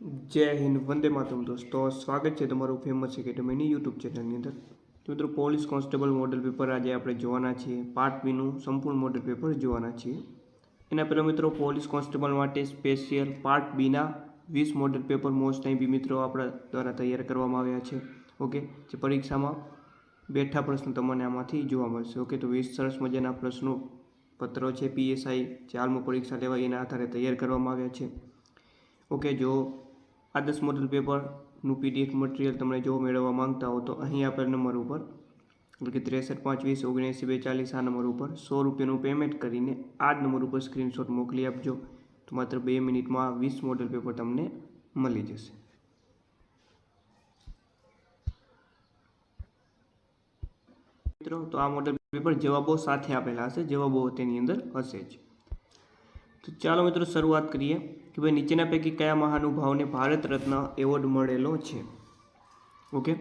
જય હિન્દ, વંદે માતરમ દોસ્તો. સ્વાગત છે તમારું ફેમસ એકેડમીની યુટ્યુબ ચેનલની અંદર. તો મિત્રો પોલીસ કોન્સ્ટેબલ મોડલ પેપર આજે આપણે જોવાના છીએ. પાર્ટ બીનું સંપૂર્ણ મોડલ પેપર જોવાના છીએ. એના પહેલાં મિત્રો પોલીસ કોન્સ્ટેબલ માટે સ્પેશિયલ પાર્ટ બીના વીસ મોડલ પેપર મોસ્ટ ટાઈમ બી મિત્રો આપણા દ્વારા તૈયાર કરવામાં આવ્યા છે. ઓકે જે પરીક્ષામાં બેઠા પ્રશ્નો તમને આમાંથી જોવા મળશે. ઓકે તો વીસ સરસ મજાના પ્રશ્નો પત્રો છે પીએસઆઈ જે હાલમાં પરીક્ષા લેવાય એના આધારે તૈયાર કરવામાં આવ્યા છે. ઓકે જો આ દસ મોડલ પેપરનું પીડીએફ મટીરિયલ તમે જો મેળવવા માંગતા હો તો અહીં આપેલ નંબર ઉપર, એટલે કે ત્રેસઠ પાંચ વીસ ઓગણએંસી, બેચાલીસ આ નંબર ઉપર સો રૂપિયાનું પેમેન્ટ કરીને આ જ નંબર ઉપર સ્ક્રીનશોટ મોકલી આપજો. તો માત્ર બે મિનિટમાં વીસ મોડલ પેપર તમને મળી જશે. મિત્રો, તો આ મોડલ પેપર જવાબો સાથે આપેલા હશે, જવાબો તેની અંદર હશે જ. તો ચાલો મિત્રો, શરૂઆત કરીએ. કે ભાઈ નીચેના પૈકી કયા મહાનુભાવને ભારત રત્ન એવોર્ડ મળેલો છે? ઓકે?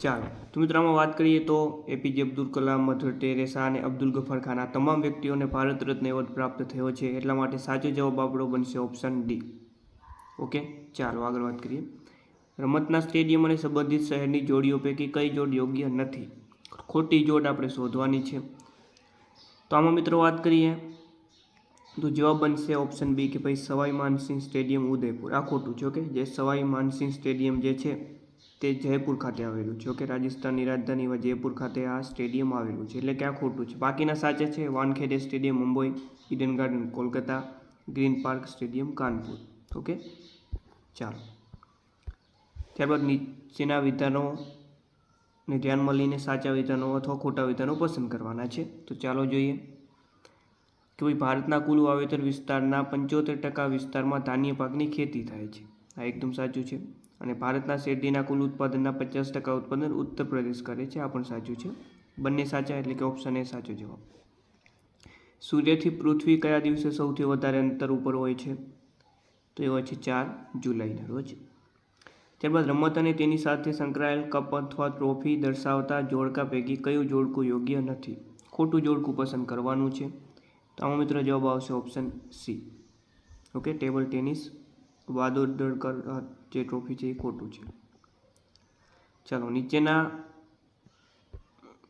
ચાલો. તો મિત્રો, આમાં વાત કરીએ તો APJ Abdul Kalam, Mother Teresa અને અબ્દુલ ગફર ખાન તમામ વ્યક્તિઓને ભારત રત્ન એવોર્ડ પ્રાપ્ત થયો છે. એટલા માટે સાચો જવાબ આપણો બનશે ઓપ્શન ડી. ઓકે? ચાલો, આગળ વાત કરીએ. રમતના સ્ટેડિયમ અને સંબંધિત શહેરની જોડીઓ પૈકી કઈ જોડ યોગ્ય નથી? ખોટી જોડ આપણે શોધવાની છે. તો આમાં મિત્રો વાત કરીએ તો જવાબ બનશે ઓપ્શન બી કે ભાઈ સવાઈ માનસિંહ સ્ટેડિયમ ઉદયપુર. આ ખોટું છે ઓકે જે સવાઈ માનસિંહ સ્ટેડિયમ જે છે, તે જયપુર ખાતે આવેલું છે ઓકે રાજસ્થાનની રાજધાની એવા જયપુર ખાતે આ સ્ટેડિયમ આવેલું છે. એટલે કે આ ખોટું છે. બાકીના સાચા છે, Wankhede stadium, Mumbai, Eden Garden, Kolkata, Green Park stadium, Kanpur. Okay ચાલો. ત્યારબાદ નીચેના વિધાનો ને ધ્યાનમાં લઈને સાચા વિધાનો અથવા ખોટા વિધાનો પસંદ કરવાના છે. તો ચાલો જોઈએ. કે ભાઈ ભારતના કુલ વાવેતર વિસ્તારના પંચોતેર ટકા વિસ્તારમાં ધાન્ય પાકની ખેતી થાય છે. આ એકદમ સાચું છે. અને ભારતના શેરડીના કુલ ઉત્પાદનના પચાસ ટકા ઉત્પાદન ઉત્તર પ્રદેશ કરે છે. આ પણ સાચું છે. બંને સાચા એટલે કે ઓપ્શન એ સાચો જવાબ. સૂર્યથી પૃથ્વી કયા દિવસે સૌથી વધારે અંતર ઉપર હોય છે? તો એ હોય છે ચાર જુલાઈના રોજ. ત્યારબાદ રમત અને તેની સાથે સંકળાયેલ કપ અથવા ટ્રોફી દર્શાવતા જોડકા પૈકી કયું જોડકું યોગ્ય નથી? ખોટું જોડકું પસંદ કરવાનું છે. આમાં મિત્રો જવાબ આવશે option C okay table tennis વાદોદળકર જે ટ્રોફી છે એ ખોટું છે. ચાલો, નીચેના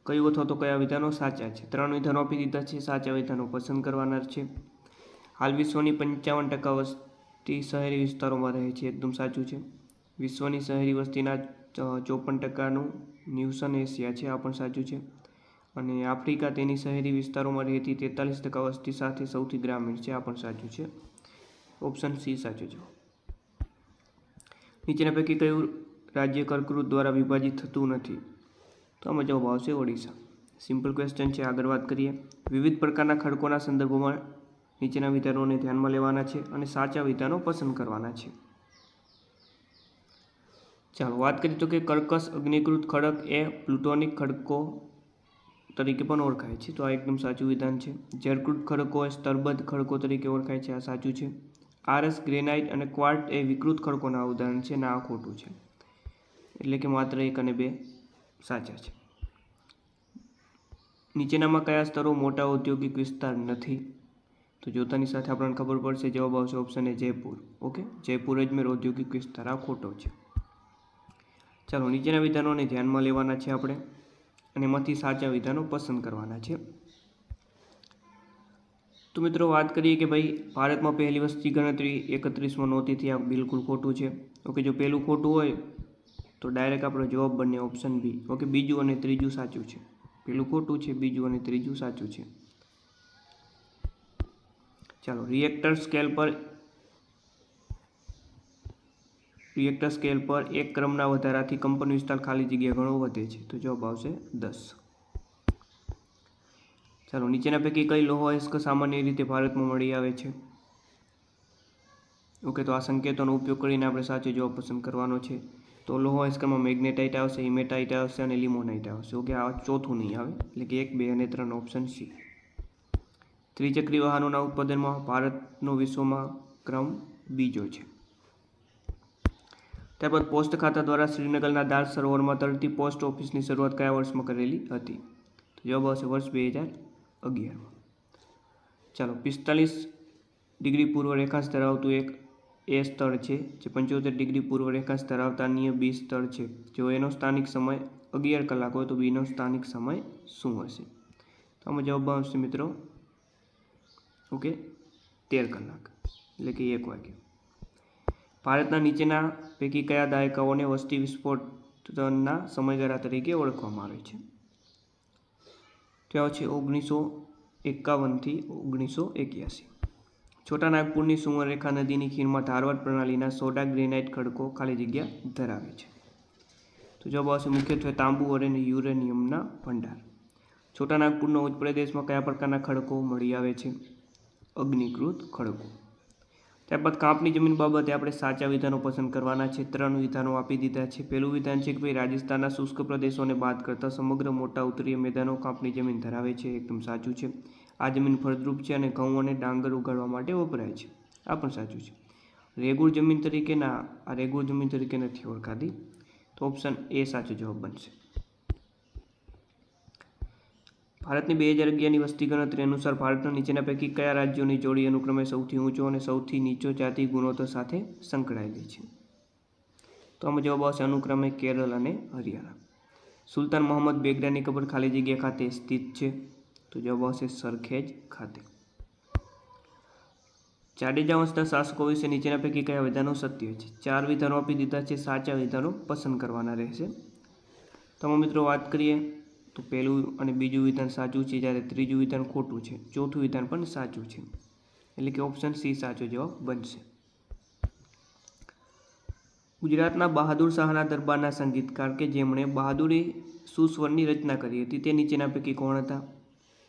કયું અથવા તો કયા વિધાનો સાચા છે? ત્રણ વિધાનો આપી દીધા છે, સાચા વિધાનો પસંદ કરવાના છે. હાલ વિશ્વની પંચાવન ટકા વસ્તી શહેરી વિસ્તારોમાં રહે છે, એકદમ સાચું છે. વિશ્વની શહેરી વસ્તીના ચોપન ટકાનું ન્યુસન એશિયા છે, આ પણ સાચું છે. અને આફ્રિકા તેની શહેરી વિસ્તારોમાં રહેતી તેતાલીસ ટકા વસ્તી સાથે સૌથી ગ્રામીણ છે. આ પણ સાચું છે. ઓપ્શન સી સાચું છે. નીચેના પૈકી કયું રાજ્ય કર્કવૃત દ્વારા વિભાજિત થતું નથી? તો આમાં જવાબ આવશે ઓડિશા. સિમ્પલ ક્વેશ્ચન છે. આગળ વાત કરીએ. વિવિધ પ્રકારના ખડકોના સંદર્ભમાં નીચેના વિધાનોને ધ્યાનમાં લેવાના છે અને સાચા વિધાનો પસંદ કરવાના છે. ચાલો વાત કરીએ તો કે કર્કશ અગ્નિકૃત ખડક એ પ્લુટોનિક ખડકો તરીકે પણ ઓળખાય છે. તો આ એકદમ સાચું વિધાન છે. જળકૃત ખડકો એ સ્તરબદ્ધ ખડકો તરીકે ઓળખાય છે. આ સાચું છે. આરસ ગ્રેનાઇટ અને ક્વાર્ટ એ વિકૃત ખડકોના ઉદાહરણ છે ના આ ખોટું છે. એટલે કે માત્ર એક અને બે સાચા છે. નીચેનામાં કયા સ્તરો મોટા ઔદ્યોગિક વિસ્તાર નથી? તો જોતાની સાથે આપણને ખબર પડશે. જવાબ આવશે option A Jaipur. Okay? Jaipur Ajmer ઔદ્યોગિક વિસ્તાર આ ખોટો છે. ચાલો નીચેના વિધાનોને ધ્યાનમાં લેવાના છે આપણે. અને એમાંથી સાચા વિધાનો પસંદ કરવાના છે. તો મિત્રો વાત કરીએ કે ભાઈ, ભારતમાં પહેલી વસ્તી ગણતરી એકત્રીસમાં નહોતી થઈ આ બિલકુલ ખોટું છે. ઓકે, જો પહેલું ખોટું હોય, તો ડાયરેક્ટ આપણો જવાબ બને ઓપ્શન બી ઓકે, બીજું અને ત્રીજું સાચું છે. પહેલું ખોટું છે, બીજું અને ત્રીજું સાચું છે. ચાલો રિએક્ટર સ્કેલ પર રિએક્ટર સ્કેલ પર એક ક્રમના વધારાથી કંપન વિસ્તાર ખાલી જગ્યા ઘણો વધે છે. તો જવાબ આવશે દસ. ચાલો, નીચેના પૈકી કઈ લોહ અયસ્ક સામાન્ય રીતે ભારતમાં મળી આવે છે? ઓકે, તો આ સંકેતોનો ઉપયોગ કરીને આપણે સાચો જવાબ પસંદ કરવાનો છે. તો લોહ અયસ્કમાં મેગ્નેટાઇટ આવશે, હિમેટાઇટ આવશે અને લિમોનાઇટ આવશે. ઓકે, આ ચોથું નહીં આવે, એટલે કે એક, બે અને ત્રણ ઓપ્શન સી ત્રિચક્રી વાહનોના ઉત્પાદનમાં ભારતનો વિશ્વમાં ક્રમ બીજો છે. ત્યારબાદ પોસ્ટ ખાતા દ્વારા શ્રીનગરના દાર સરોવરમાં તરતી પોસ્ટ ઓફિસની શરૂઆત કયા વર્ષમાં કરેલી હતી? તો જવાબ આવશે વર્ષ બે હજાર અગિયારમાં. ચાલો, પિસ્તાલીસ ડિગ્રી પૂર્વ રેખાંશ ધરાવતું એક એ સ્થળ છે, જે પંચોતેર ડિગ્રી પૂર્વ રેખાંશ ધરાવતા અન્ય બી સ્થળ છે. જો એનો સ્થાનિક સમય અગિયાર કલાક હોય, તો બીનો સ્થાનિક સમય શું હશે? તો આમાં જવાબ આવશે મિત્રો, ઓકે, તેર કલાક. એટલે કે એક વાગ્યે. ભારતના નીચેના પૈકી કયા દાયકાઓને વસ્તી વિસ્ફોટના સમયગાળા તરીકે ઓળખવામાં આવે છે? ત્યાં છે ઓગણીસો એકાવનથી ઓગણીસો એક્યાસી. છોટા નાગપુરની સુવર્ણરેખા નદીની ખીણમાં ધારવાડ પ્રણાલીના સોડા ગ્રેનાઇટ ખડકો ખાલી જગ્યા ધરાવે છે. તો જવાબ આવશે મુખ્યત્વે તાંબુ અને યુરેનિયમના ભંડાર. છોટા નાગપુરના ઉચ્ચ પ્રદેશમાં કયા પ્રકારના ખડકો મળી આવે છે? અગ્નિકૃત ખડકો. ત્યારબાદ કાપની જમીન બાબતે આપણે સાચા વિધાનો પસંદ કરવાના છે. ત્રણ વિધાનો આપી દીધા છે. પહેલું વિધાન છે કે ભાઈ રાજસ્થાનના શુષ્ક પ્રદેશોને બાદ કરતાં સમગ્ર મોટા ઉત્તરીય મેદાનો કાપની જમીન ધરાવે છે. એકદમ સાચું છે. આ જમીન ફળદ્રુપ છે અને ઘઉં અને ડાંગર ઉગાડવા માટે વપરાય છે. આ પણ સાચું છે. રેગુળ જમીન તરીકેના, આ રેગુળ જમીન તરીકે નથી ઓળખાતી. તો ઓપ્શન એ સાચો જવાબ બનશે. ભારતની બે હજાર અગિયારની વસ્તી ગણતરી અનુસાર ભારતના નીચેના પૈકી કયા રાજ્યોની જોડી અનુક્રમે સૌથી ઊંચો અને સૌથી નીચો જાતિ ગુણોત્તર સાથે સંકળાયેલી છે? તો આમાં જવાબ આવશે અનુક્રમે કેરળ અને હરિયાણા. સુલતાન મોહમ્મદ બેગડાની કબર ખાલી જગ્યા ખાતે સ્થિત છે. તો જવાબ આવશે સરખેજ ખાતે. જાડેજા વંશના શાસકો વિશે નીચેના પૈકી કયા વિધાનો સત્ય છે? ચાર વિધાનો આપી દીધા છે, સાચા વિધાનો પસંદ કરવાના રહેશે. તમામ મિત્રો વાત કરીએ તો પહેલું અને બીજું વિધાન સાચું છે જ્યારે ત્રીજું વિધાન ખોટું છે. ચોથું વિધાન પણ સાચું છે. એટલે કે ઓપ્શન સી સાચો જવાબ બનશે. ગુજરાતના બહાદુર શાહના દરબારના સંગીતકાર કે જેમણે બહાદુરી સુસ્વરની રચના કરી હતી તે નીચેના પૈકી કોણ હતા?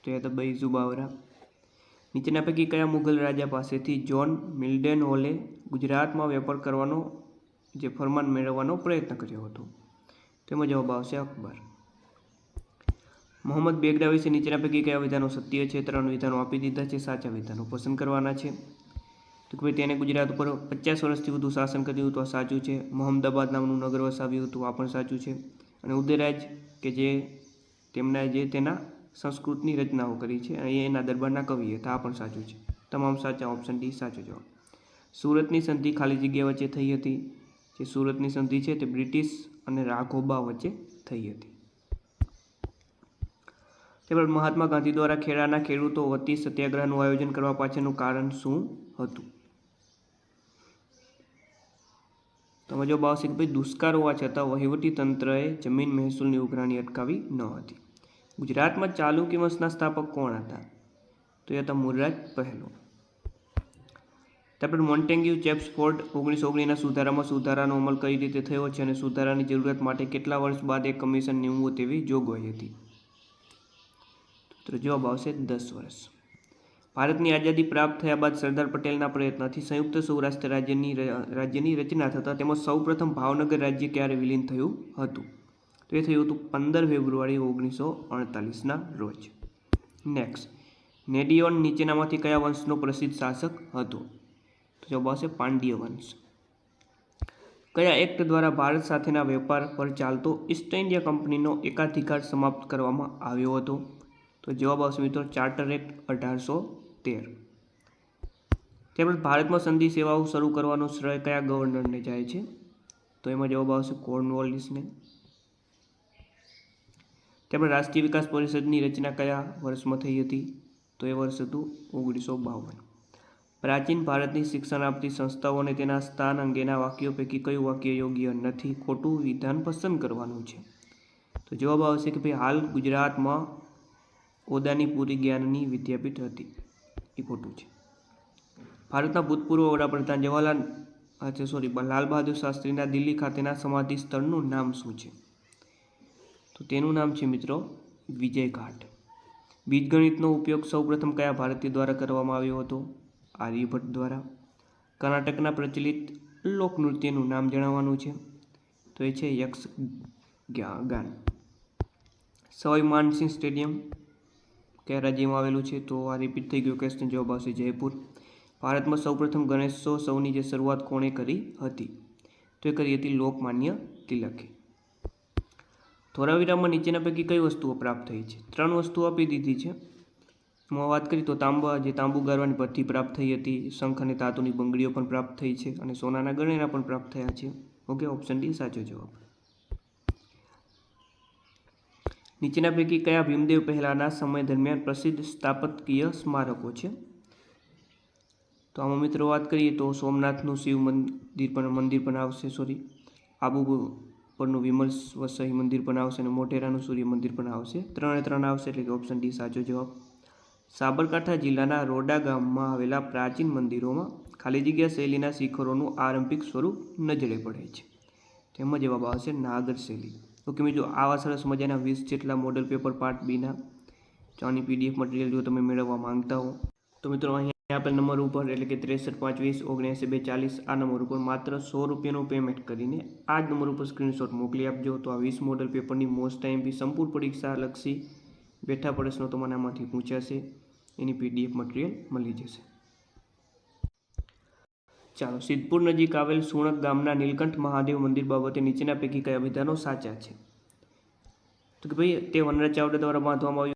તો એ હતા બૈઝુ બાવરા. નીચેના પૈકી કયા મુઘલ રાજા પાસેથી જ્હોન મિલ્ડેન હોલે ગુજરાતમાં વેપાર કરવાનો જે ફરમાન મેળવવાનો પ્રયત્ન કર્યો હતો? તેમાં જવાબ આવશે અકબર. મોહમ્મદ બેગડા વિશે નીચેના પૈકી કયા વિધાનો સત્ય છે? ત્રણ વિધાનો આપી દીધા છે, સાચા વિધાનો પસંદ કરવાના છે. તો કે ભાઈ તેને ગુજરાત ઉપર પચાસ વર્ષથી વધુ શાસન કર્યું હતું, આ સાચું છે. મોહમ્મદાબાદ નામનું નગર વસાવ્યું હતું, આ પણ સાચું છે. અને ઉદયરાજ કે જે તેમના જે તેના સંસ્કૃતની રચનાઓ કરી છે, અને એના દરબારના કવિ હતા, આ પણ સાચું છે. તમામ સાચા, ઓપ્શન ડી, સાચો જવાબ. સુરતની સંધિ ખાલી જગ્યા વચ્ચે થઈ હતી. જે સુરતની સંધિ છે તે બ્રિટિશ અને રાઘોબા વચ્ચે થઈ હતી. તેમજ મહાત્મા ગાંધી દ્વારા ખેડાના ખેડૂતો વતી સત્યાગ્રહનું આયોજન કરવા પાછળનું કારણ શું હતું? તમે જો કે ભાઈ, દુષ્કાળ હોવા છતાં વહીવટી તંત્રએ જમીન મહેસૂલની ઉઘરાણી અટકાવી ન હતી. ગુજરાતમાં ચાલુક્ય વંશના સ્થાપક કોણ હતા? તો એ હતા મુરરાજ પહેલો ત્યારબાદ મોન્ટેન્ગ્યુ ચેપ્સફોર્ડ ઓગણીસો ઓગણીના સુધારામાં સુધારાનો અમલ કઈ રીતે થયો છે અને સુધારાની જરૂરિયાત માટે કેટલા વર્ષ બાદ એક કમિશન નિમવું તેવી જોગવાઈ હતી? તો જવાબ આવશે દસ વર્ષ. ભારતની આઝાદી પ્રાપ્ત થયા બાદ સરદાર પટેલના પ્રયત્નથી સંયુક્ત સૌરાષ્ટ્ર રાજ્યની રાજ્યની રચના થતાં તેમાં સૌપ્રથમ ભાવનગર રાજ્ય ક્યારે વિલીન થયું હતું? તો એ થયું હતું પંદર ફેબ્રુઆરી ઓગણીસો અડતાલીસના રોજ. નેક્સ્ટ નેડિયોન નીચેનામાંથી કયા વંશનો પ્રસિદ્ધ શાસક હતો? તો જવાબ આવશે પાંડ્ય વંશ. કયા એક્ટ દ્વારા ભારત સાથેના વેપાર પર ચાલતો ઈસ્ટ ઇન્ડિયા કંપનીનો એકાધિકાર સમાપ્ત કરવામાં આવ્યો હતો? તો જવાબ આવશે મિત્રો ચાર્ટર એક્ટ અઢારસો તેર. ત્યારબાદ ભારતમાં સંધિ સેવાઓ શરૂ કરવાનો શ્રેય કયા ગવર્નરને જાય છે? તો એમાં જવાબ આવશે કોર્નવોલિસને ત્યારબાદ રાષ્ટ્રીય વિકાસ પરિષદની રચના કયા વર્ષમાં થઈ હતી? તો એ વર્ષ હતું ઓગણીસો બાવન. પ્રાચીન ભારતની શિક્ષણ આપતી સંસ્થાઓ અને તેના સ્થાન અંગેના વાક્યો પૈકી કયું વાક્ય યોગ્ય નથી ખોટું વિધાન પસંદ કરવાનું છે? તો જવાબ આવશે કે ભાઈ હાલ ગુજરાતમાં ઓદાની પૂરી જ્ઞાનની વિદ્યાપીઠ હતી. એ ખોટું છે. ભારતના ભૂતપૂર્વ વડાપ્રધાન જવાહરલાલ, અચ્છા સોરી લાલ બહાદુર શાસ્ત્રીના દિલ્હી ખાતેના સમાધિ સ્થળનું નામ શું છે? તો તેનું નામ છે મિત્રો વિજય ઘાટ. બીજગણિતનો ઉપયોગ સૌપ્રથમ કયા ભારતીય દ્વારા કરવામાં આવ્યો હતો? આર્યભટ્ટ દ્વારા. કર્ણાટકના પ્રચલિત લોકનૃત્યનું નામ જણાવવાનું છે. તો એ છે યક્ષ ગાન. સવાઈ માનસિંહ સ્ટેડિયમ. કયા રાજ્યમાં આવેલું છે, તો આ રિપીટ થઈ ગયો ક્વેશ્ચન જવાબ આવશે જયપુર. ભારતમાં સૌપ્રથમ ગણેશોત્સવની જે શરૂઆત કોણે કરી હતી? તો એ કરી હતી લોકમાન્ય તિલકે. ધોરાવીરામાં નીચેના પૈકી કઈ વસ્તુઓ પ્રાપ્ત થઈ છે? ત્રણ વસ્તુઓ આપી દીધી છે. માં વાત કરી તો તાંબા, જે તાંબુ ગારવાની ભઠ્ઠી પ્રાપ્ત થઈ હતી, શંખ અને ધાતુની બંગડીઓ પણ પ્રાપ્ત થઈ છે અને સોનાના ગણેના પણ પ્રાપ્ત થયા છે. ઓકે ઓપ્શન ડી સાચો જવાબ. નીચેના પૈકી કયા ભીમદેવ પહેલાના સમય દરમિયાન પ્રસિદ્ધ સ્થાપત્ય સ્મારકો છે? તો આમાં મિત્રો વાત કરીએ તો સોમનાથનું શિવ મંદિર પણ મંદિર પણ આવશે સોરી આબુ પરનું વિમલ વસહી મંદિર પણ આવશે અને મોટેરાનું સૂર્ય મંદિર પણ આવશે. ત્રણે ત્રણ આવશે એટલે કે ઓપ્શન ડી સાચો જવાબ. સાબરકાંઠા જિલ્લાના રોડા ગામમાં આવેલા પ્રાચીન મંદિરોમાં ખાલી જગ્યા શૈલીના શિખરોનું આરંભિક સ્વરૂપ નજરે પડે છે. તેમાં જવાબ આવશે નાગર શૈલી. ઓકે મિત્રો, આવા સરસ મજાના વીસ જેટલા મોડલ પેપર પાર્ટ બીના આની પીડીએફ મટીરિયલ જો તમે મેળવવા માંગતા હો, તો મિત્રો, અહીંયા આપેલ નંબર ઉપર એટલે કે ત્રેસઠ પાંચ વીસ ઓગણએંસી બે ચાલીસ આ નંબર ઉપર માત્ર સો રૂપિયાનું પેમેન્ટ કરીને આ જ નંબર ઉપર સ્ક્રીનશોટ મોકલી આપજો. તો આ વીસ મોડલ પેપરની મોસ્ટ ટાઈમ બી સંપૂર્ણ પરીક્ષા લક્ષી બેઠા પ્રશ્નો તમારામાંથી પૂછાશે, એની પીડીએફ મટીરિયલ મળી જશે. ચાલો, સિદ્ધપુર નજીક આવેલ સુણક ગામના નીલકંઠ મહાદેવ મંદિર બાબતે નીચેના પૈકી કયા વિધાનો સાચા છે? તો કે ભાઈ, તે વનરાજ ચાવડા દ્વારા બાંધવામાં આવ્યું